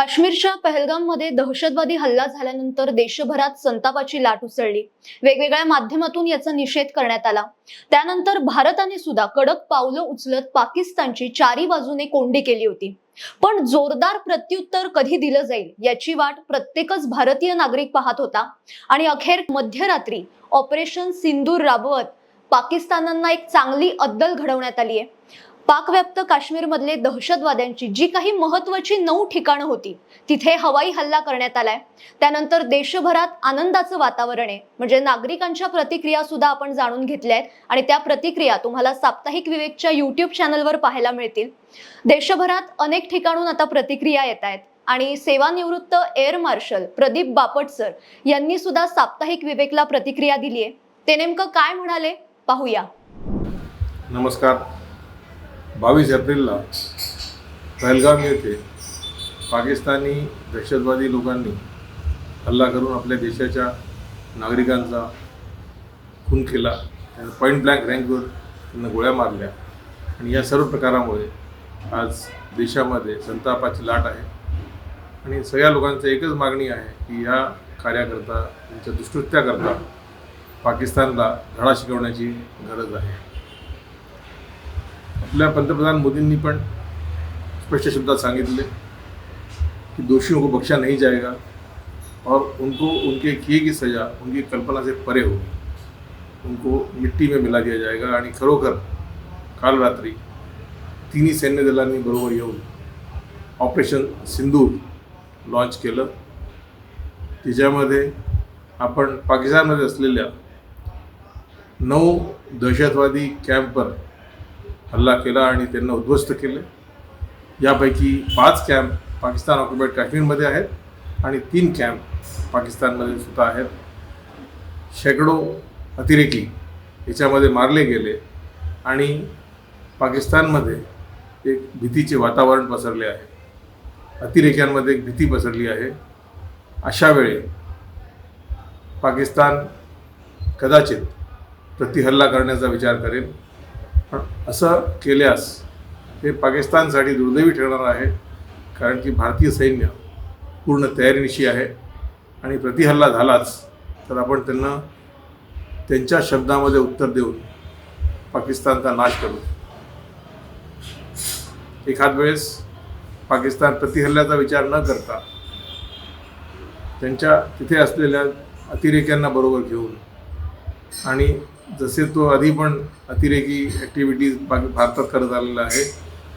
काश्मीरच्या पहलगाममध्ये दहशतवादी हल्ला झाल्यानंतर देशभरात संतापाची लाट उसळली. वेगवेगळ्या माध्यमातून याचा निषेध करण्यात आला. त्यानंतर भारताने सुद्धा कडक पावलं उचलत पाकिस्तानची चारी बाजूने कोंडी केली होती. पण जोरदार प्रत्युत्तर कधी दिलं जाईल याची वाट प्रत्येकच भारतीय नागरिक पाहत होता. आणि अखेर मध्यरात्री ऑपरेशन सिंदूर राबवत पाकिस्तानांना एक चांगली अद्दल घडवण्यात आली आहे पाकव्याप्त काश्मीरमधले दहशतवाद्यांची जी काही महत्वाची नऊ ठिकाणं होती तिथे हवाई हल्ला करण्यात आलाय. त्यानंतर देशभरात आनंदाचं वातावरण आहे. म्हणजे नागरिकांच्या प्रतिक्रिया सुद्धा आपण जाणून घेतल्या आहेत आणि त्या प्रतिक्रिया तुम्हाला साप्ताहिक विवेकच्या युट्यूब चॅनलवर पाहायला मिळतील. देशभरात अनेक ठिकाणून आता प्रतिक्रिया येत आहेत. आणि सेवानिवृत्त air marshal Pradeep Bapat sir यांनी सुद्धा साप्ताहिक विवेकला प्रतिक्रिया दिली आहे ते नेमकं काय म्हणाले? पाहूया. नमस्कार. बावीस एप्रिलला पहलगाम येथे पाकिस्तानी दहशतवादी लोकांनी हल्ला करून आपल्या देशाच्या नागरिकांचा खून केला. त्यांना पॉईंट ब्लँक रँकवर त्यांना गोळ्या मारल्या. आणि या सर्व प्रकारामुळे आज देशामध्ये संतापाची लाट आहे. आणि सगळ्या लोकांचं एकच मागणी आहे की या कार्याकरता त्यांच्या दुष्कृत्याकरता पाकिस्तानला धडा शिकवण्याची गरज आहे. आपल्या पंतप्रधान मोदींनी पण स्पष्ट शब्दात सांगितले कि दोषियों को बख्शा नहीं जाएगा और उनको उनके किए की सजा उनकी कल्पना से परे होगी। उनको मिट्टी में मिला दिया जाएगा आणि खरोखर काल रात्री तिन्ही सैन्य दलांनी बरोबर येऊन ऑपरेशन सिंदूर लॉन्च केलं. त्याच्यामध्ये आपण पाकिस्तानमध्ये असलेल्या नऊ दहशतवादी कॅम्पवर हल्ला केला आणि त्यांना उद्ध्वस्त केले. यापैकी पाच कॅम्प पाकिस्तान ऑक्युपाईड काश्मीरमध्ये आहेत आणि तीन कॅम्प पाकिस्तानमध्ये सुद्धा आहेत. शेकडो अतिरेकी याच्यामध्ये मारले गेले आणि पाकिस्तानमध्ये एक भीतीचे वातावरण पसरले आहे. अतिरेक्यांमध्ये एक भीती पसरली आहे. अशा वेळी पाकिस्तान कदाचित प्रतिहल्ला करण्याचा विचार करेल. पण असं केल्यास हे पाकिस्तानसाठी दुर्दैवी ठरणार आहे कारण की भारतीय सैन्य पूर्ण तयारीनिशी आहे आणि प्रतिहल्ला झालाच तर आपण त्यांना त्यांच्या शब्दामध्ये उत्तर देऊन पाकिस्तानचा नाश करू. एखाद वेळेस पाकिस्तान प्रतिहल्ल्याचा विचार न करता त्यांच्या तिथे असलेल्या अतिरेक्यांना बरोबर घेऊन आणि जसे तो आधी पण अतिरेकी ॲक्टिव्हिटीज बाकी भारतात करत आलेला आहे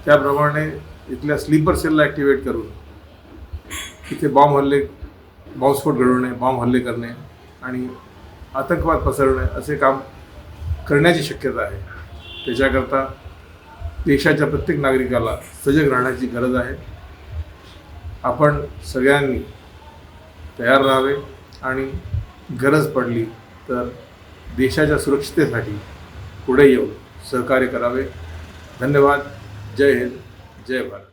त्याप्रमाणे इथल्या स्लीपर सेलला ॲक्टिवेट करून तिथे बॉम्ब हल्ले बॉम्बस्फोट घडवणे बॉम्ब हल्ले करणे आणि आतंकवाद पसरवणे असे काम करण्याची शक्यता आहे. त्याच्याकरता देशाच्या प्रत्येक नागरिकाला सजग राहण्याची गरज आहे. आपण सगळ्यांनी तयार राहावे आणि गरज पडली तर देशाच्या सुरक्षितेसाठी पुढे येऊन सहकार्य करावे. धन्यवाद. जय हिंद. जय भारत.